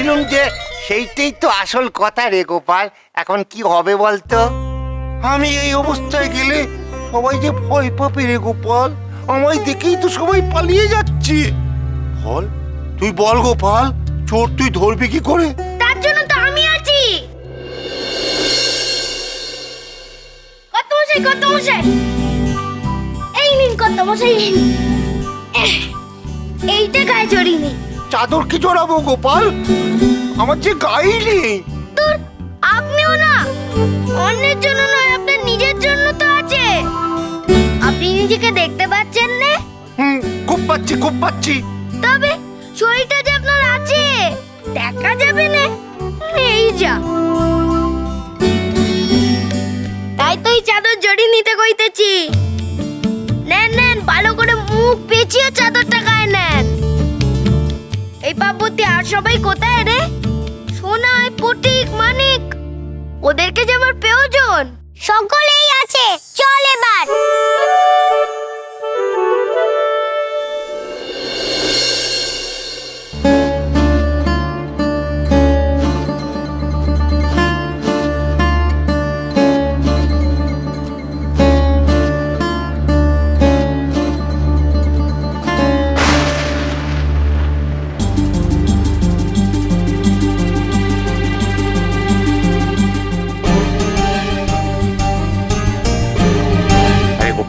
বলছিলুম যে সেইটাই তো আসল কথা রে গোপাল। এখন কি হবে বলতো? আমি এই অবস্থায় গেলে সবাই যে ভয় পাবে রে গোপাল। আমায় দেখেই তো সবাই পালিয়ে যাচ্ছে। বল তুই বল গোপাল চোর তুই ধরবি কি করে? তার জন্য তো আমি আছি। কত মশাই কত মশাই এই নিন কত মশাই এইটা গায়ে জড়ি নেই। চাদর কি জড়াবো গোপাল? আমার যে গায়ে নেই। আপনিও না অন্যের জন্য নয় আপনার নিজের জন্য তো আছে। আপনি নিজেকে দেখতে পাচ্ছেন না? হুম খুব পাচ্ছি খুব পাচ্ছি। তবে শরীরটা যে আপনার আছে দেখা যাবে না। এই যা। তাই তো এই চাদর জড়ি নিতে কইতেছি। নেন নেন ভালো করে মুখ পেঁচিয়ে চাদরটা গায়ে নেন। এই পার্বতী আর সবাই কোথায় রে? সোনায় পটিক, মানিক, ওদেরকে যে আমার প্রয়োজন। সকলেই আছে, চল এবার।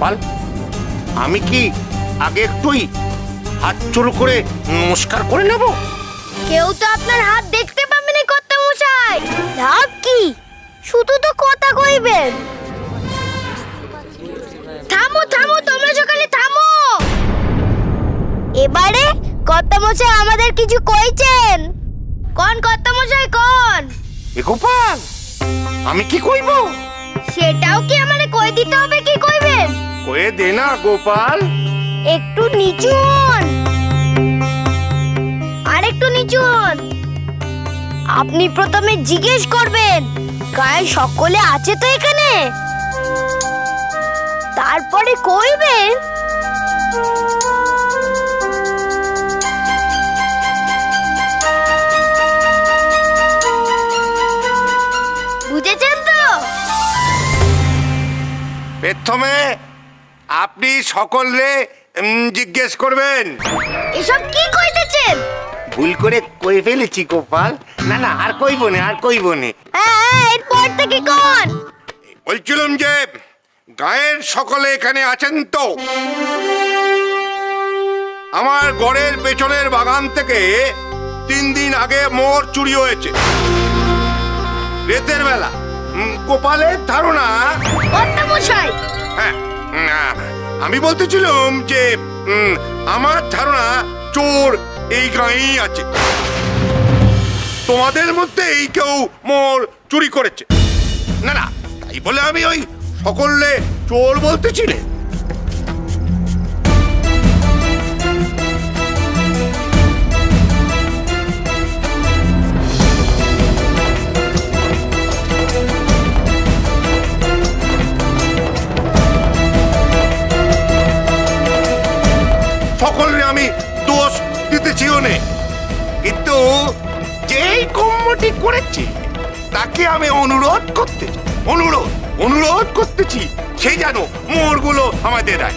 গোপাল আমি কি আগে একটুই হাত চুরু করে নমস্কার করে নেব? কেউ তো আপনার হাত দেখতে পাবে না কর্তা মশাই লাভ কি? শুধু তো কথা কইবেন। থামো থামো তোমরা সকালে থামো। এবারে কর্তা মশাই আমাদের কিছু কইছেন। কোন কর্তা মশাই কোন। এ গোপাল আমি কি কইব? সেটাও কি আমারে কই দিতে হবে? কয়ে দে না গোপাল। একটু নিচু হন। আর একটু নিচু হন। আপনি প্রথমে জিজ্ঞেস করবেন গায়ে সকলে আছে তো এখানে? তারপরে কইবেন। বুঝেছেন তো? প্রথমে আপনি সকলে জিজ্ঞেস করবেন। এসব কি কইতেছেন? ভুল করে কই ফেলেছি গোপাল? না না আর কইব না আর কইব না। হ্যাঁ হ্যাঁ, এরপর থেকে কোন বলছিলাম যে গায়ের সকলে এখানে আছেন তো? আমার গড়ের পেছনের বাগান থেকে তিন দিন আগে মোর চুরি হয়েছে। রেতের বেলা গোপালের ধারণা হ্যাঁ। না, আমি বলতেছিলাম যে আমার ধারণা চোর এই গাঁয়েই আছে। তোমাদের মধ্যে এই কেউ মোর চুরি করেছে। না না তাই বলে আমি ওই সকলে চোর বলতেছি করতে। অনুরোধ অনুরোধ করতেছি। সেই যেন মোড়গুলো আমাদের দেয়।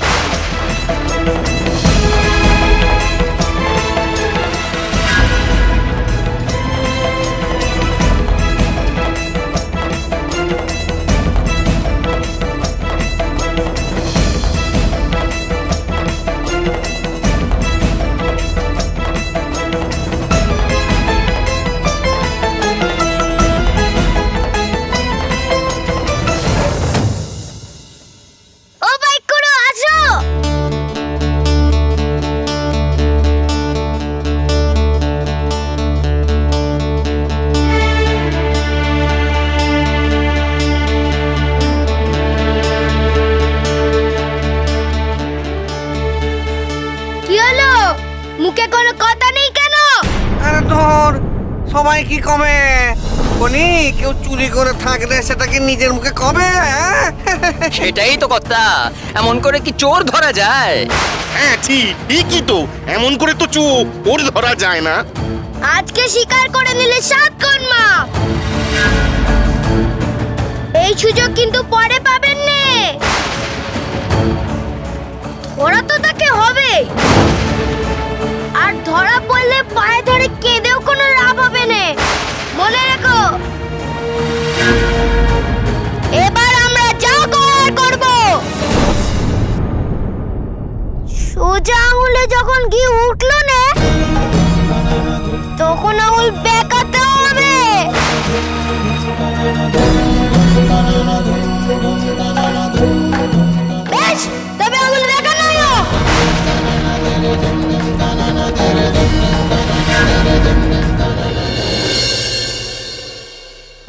কি কমে? কোনি কেউ চুরি করে থাকলে সেটাকে নিজের মুখে কবে হ্যাঁ? সেটাই তো কথা। এমন করে কি চোর ধরা যায়? হ্যাঁ ঠিক ঠিকই তো। এমন করে তো চোর ধরা যায় না। আজকে স্বীকার করে নিলে সাত মা। এই সুযোগ কিন্তু পরে পাবেন নে। ধরা তো তাকে হবে। আর ধরা পড়লে পায়ে ধরে কেঁদেও যখন ঘি উঠল না, তখন আঙুল বেঁকাতে হবে বেশ, তবে।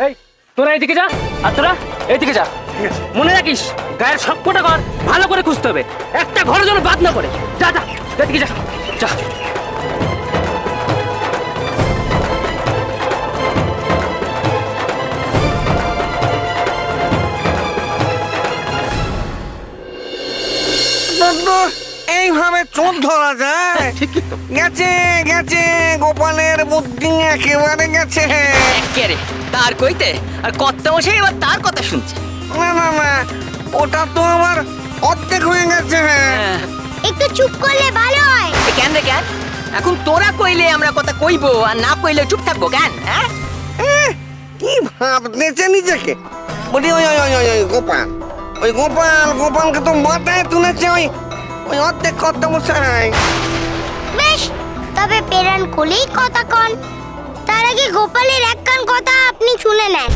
এই, তোরা এইদিকে যা, আর তোরা এইদিকে যা মনে রাখিস গায়ের সবকটা ঘর ভালো করে খুঁজতে হবে। একটা ঘর যেন বাদ না পড়ে। যা যা এদিকে যা যা। এইভাবে চোর ধরা যায়? গেছে গেছে গোপালের বুদ্ধি একেবারে গেছে। তার কইতে? আর কর্তা মশাই এবার তার কথা শুনছে। না না না ওটা তো আমার অর্ধেক হয়ে গেছে হ্যাঁ, একটু চুপ করলে ভালো হয়। কেন রে কেন? এখন তোরা কইলে আমরা কথা কইবো আর না কইলে চুপ থাকব কেন হ্যাঁ? কি ভাবতেছে নিজেকে? বলি ওই ওই ওই ওই গোপাল। ওই গোপাল গোপালকে তো মাথায় তুলেছে ওই ওই অর্ধেক কত মশাই বেশ তবে পেরান কোলেই কথা কন। তার আগে গোপালের এক কান কথা আপনি শুনে নেন।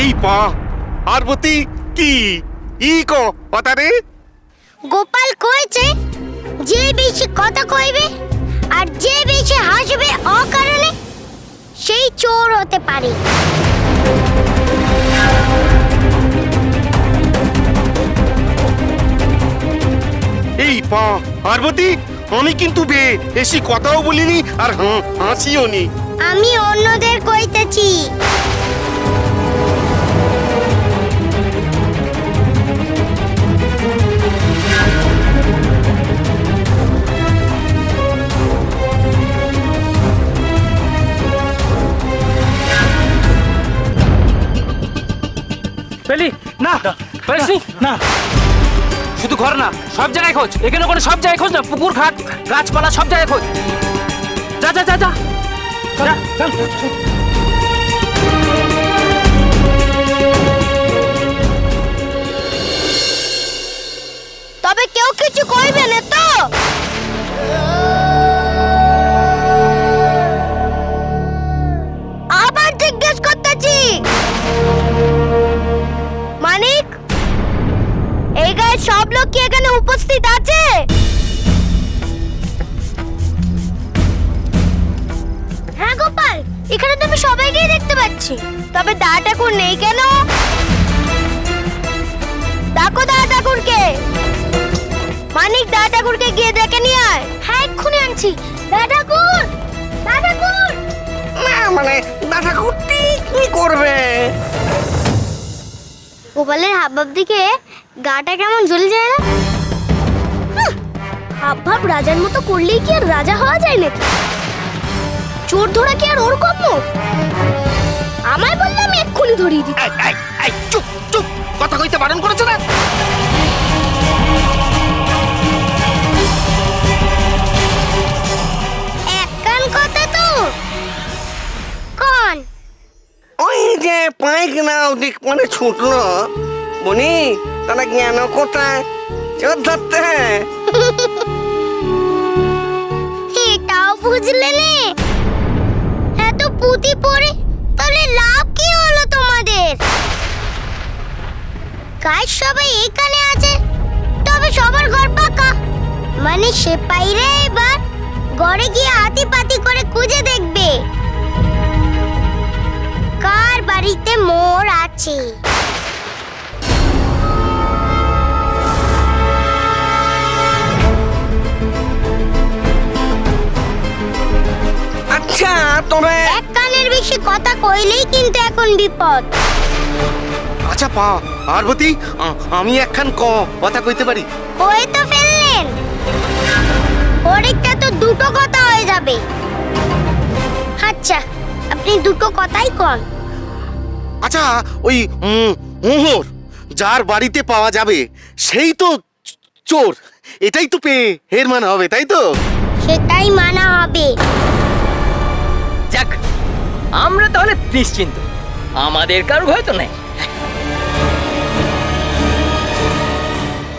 এই পা পার্বতী কি? ই ক কথা রে গোপাল কয়েছে যে বেশি কথা কইবে আর যে বেশি হাসবে অকারণে সেই চোর হতে পারে। এই পা পার্বতী আমি কিন্তু বে বেশি কথাও বলিনি আর হাসিও নি। আমি অন্যদের কইতেছি। পেলি না পেলিসনি না। শুধু ঘর না, সব জায়গায় খোঁজ। এখানে কোনো সব জায়গায় খোঁজ না, পুকুর, ঘাট, গাছপালা, সব জায়গায় খোঁজ। যা যা যা যা। তবে কেউ কিছু কইবে না এখানে তো আমি সবাইকেই দেখতে পাচ্ছি। তবে দা ঠাকুর নেই কেন? ডাকো দা ঠাকুরকে। মানিক দা ঠাকুরকে গিয়ে দেখে নিয়ে আয়। হ্যাঁ এক্ষুনি আনছি। দা ঠাকুর দা ঠাকুর। না মানে দাদা কুর্তি কি করবে? গোপালের হাবভাব দিকে গাটা কেমন জ্বলে যায় না? হাবভাব রাজার মতো করলেই কি আর রাজা হওয়া যায় নাকি? চোর ধরা কি আর ওর কর্ম আমায় বললে আমি এক্ষুনি ধরিয়ে দিই চুপ চুপ। কথা কইতে বারণ করেছে না? এক কান কথা তো। কন? ওই যে পায়খানা ওদিক মানে ছুটলো। বনি তারা জ্ঞান কোথায়? চোর ধরতে। এটাও বুঝলে নে। পুঁতি পড়ে, তাহলে লাভ কি হলো তোমাদের? কাজ সবাই এখানে আছে, তবে সবার ঘর পাকা। মানে সে পাইরে এবার ঘরে গিয়ে হাতি পাতি করে খুঁজে দেখবে। কার বাড়িতে মোর আছে? কথা কইলেই কিন্তু এখন বিপদ। আচ্ছা পা পার্বতী আ- আমি একখান ক কথা কইতে পারি? কই তো ফেললেন? হরেকটা তো দুটো কথা হয়ে যাবে। আচ্ছা আপনি দুটো কথাই কন। আচ্ছা ওই উম, মোহর যার বাড়িতে পাওয়া যাবে সেই তো চ- চোর। এটাই তো পেয়ে হের মান হবে তাই তো? সেটাই মানা হবে। যাক আমরা তাহলে নিশ্চিন্ত। আমাদের কারও ভয় তো নেই।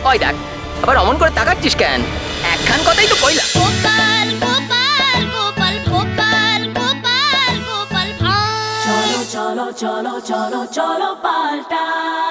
ওই দেখ আবার অমন করে তাকাচ্ছিস কেন? একখান কথাই তো কইলা Gopal Gopal Gopal Gopal Gopal Gopal cholo, cholo, cholo, cholo, cholo, paltai.